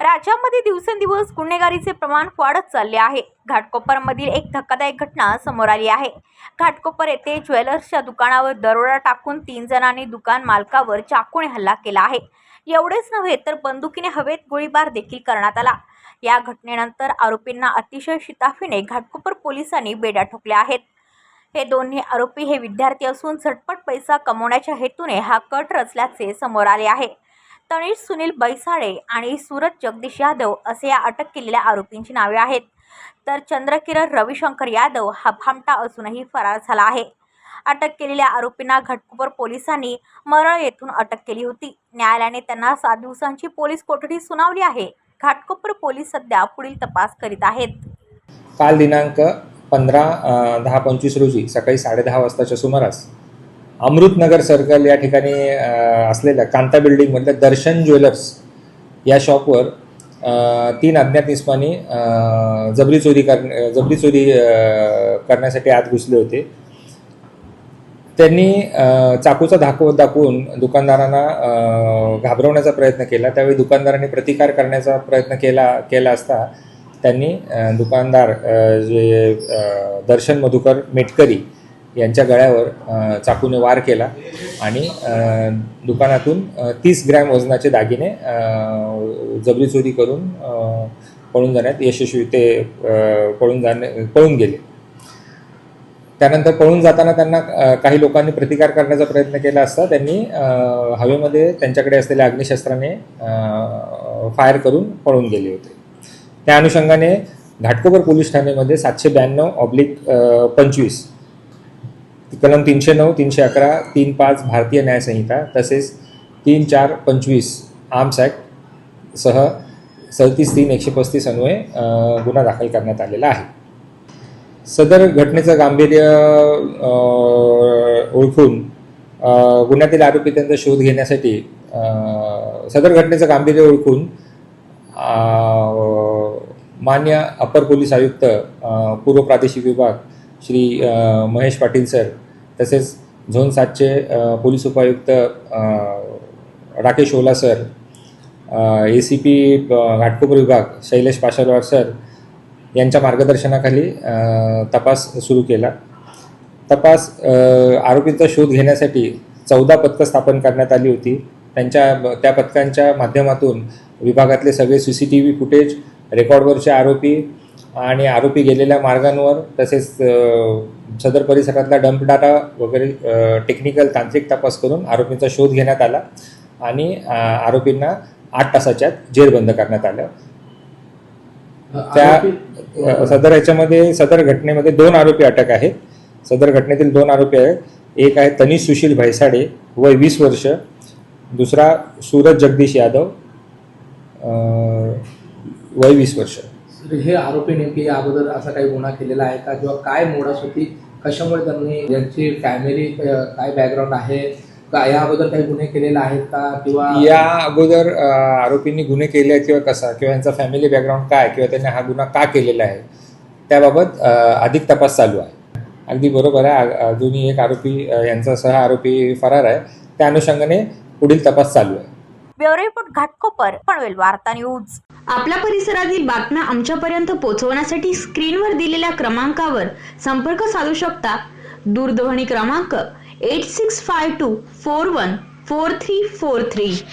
राज्यामध्ये दिवसेंदिवस गुन्हेगारीचे प्रमाण वाढत चालले आहे. घाटकोपरमधील एक धक्कादायक घटना समोर आली आहे. घाटकोपर येथे ज्वेलर्सच्या दुकानावर दरोडा टाकून तीन जणांनी दुकान मालकावर चाकूने हल्ला केला आहे. एवढेच नव्हे तर बंदुकीने हवेत गोळीबार देखील करण्यात आला. या घटनेनंतर आरोपींना अतिशय शिताफीने घाटकोपर पोलिसांनी बेड्या ठोकल्या आहेत. हे दोन्ही आरोपी हे विद्यार्थी असून झटपट पैसा कमवण्याच्या हेतूने हा कट रचल्याचे समोर आले आहे. तनिष सुनील बैसाळे आणि सूरज जगदीश यादव असे या अटक केलेल्या आरोपींची नावे आहेत. तर चंद्रकिरण रविशंकर यादव हा भामटा असूनही फरार झाला आहे. अटक केलेल्या आरोपींना घटकोपर पोलिसांनी मरळ येथून अटक केली होती. न्यायालयाने त्यांना सात दिवसांची पोलीस कोठडी सुनावली आहे. घाटकोपर पोलीस सध्या पुढील तपास करीत आहेत. काल दिनांक पंधरा दहा पंचवीस रोजी सकाळी साडेदहा वाजताच्या सुमारास अमृतनगर सर्कल या ठिकाणी असलेल्या कांता बिल्डिंगमधल्या दर्शन ज्वेलर्स या शॉपवर तीन अज्ञात निस्मानी जबरी चोरी कर जबरी चोरी करण्यासाठी आत घुसले होते. त्यांनी चाकूचा धाको दाखवून दुकानदारांना घाबरवण्याचा प्रयत्न केला. त्यावेळी दुकानदारांनी प्रतिकार करण्याचा प्रयत्न केला केला असता त्यांनी दुकानदार जे दर्शन मधुकर मेटकरी यांच्या गळ्यावर चाकूने वार केला आणि दुकानातून तीस ग्रॅम वजनाचे दागिने जबरी चोरी करून पळून जाण्यात यशस्वी ते पळून जाणे पळून गेले. त्यानंतर पळून जाताना त्यांना काही लोकांनी प्रतिकार करण्याचा प्रयत्न केला असता त्यांनी हवेमध्ये त्यांच्याकडे असलेल्या अग्निशस्त्राने फायर करून पळून गेले होते. त्या अनुषंगाने घाटकोपर पोलीस ठाण्यामध्ये सातशे ब्याण्णव ऑब्लिक पंचवीस कलम तीनशे नऊ तीनशे अकरा तीन पाच भारतीय न्यायसंहिता तसेच तीन चार पंचवीस आर्म्स ॲक्ट सह सदतीस तीन एकशे पस्तीस अन्वये गुन्हा दाखल करण्यात आलेला आहे. सदर घटनेचं गांभीर्य ओळखून गुन्ह्यातील आरोपी त्यांचा शोध घेण्यासाठी सदर घटनेचं गांभीर्य ओळखून मान्य अपर पोलीस आयुक्त पूर्व प्रादेशिक विभाग श्री महेश पाटील सर तसेच झोन सातचे पोलीस उपायुक्त Rakesh Ola sir A C P Ghatkopar विभाग शैलेश पाशरवार सर यांच्या मार्गदर्शनाखाली तपास सुरू केला. तपास आरोपींचा शोध घेण्यासाठी चौदा पथकं स्थापन करण्यात आली होती. त्यांच्या त्या पथकांच्या माध्यमातून विभागातले सगळे C C T V footage रेकॉर्डवरचे आरोपी आणि आरोपी गेलेल्या मार्गांवर तसेच सदर परिसरातला डंप डाटा वगैरे टेक्निकल तांत्रिक तपास करून आरोपींचा शोध घेण्यात आला आणि आरोपींना आठ तासाच्या जेरबंद करण्यात आलं. त्या सदर याच्यामध्ये सदर घटनेमध्ये दोन आरोपी अटक आहेत. सदर घटनेतील दोन आरोपी आहेत. एक आहे तनिष सुशील भैसाडे वय वीस वर्ष. दुसरा सूरज जगदीश यादव वय वीस वर्ष. हे आरोपी नेमके या अगोदर असा काही गुन्हा केलेला आहे का? किंवा काय मोडस होती? कशामुळे त्यांनी यांची फॅमिली काय बॅकग्राऊंड आहे? का या अगोदर काही गुन्हे केलेले आहेत का? किंवा या अगोदर आरोपींनी गुन्हे केले आहेत किंवा कसा? किंवा यांचा फॅमिली बॅकग्राऊंड काय? किंवा त्यांनी हा गुन्हा का केलेला आहे? त्याबाबत अधिक तपास चालू आहे. अगदी बरोबर आहे. अजूनही एक आरोपी यांचा सह आरोपी फरार आहे. त्या अनुषंगाने पुढील तपास चालू आहे. ब्युरो रिपोर्ट घाटकोपर पनवेल वार्ता न्यूज. आपल्या परिसरातील बातम्या आमच्यापर्यंत पोहोचवण्यासाठी स्क्रीनवर दिलेल्या क्रमांकावर संपर्क साधू शकता. दूरध्वनी क्रमांक 8652414343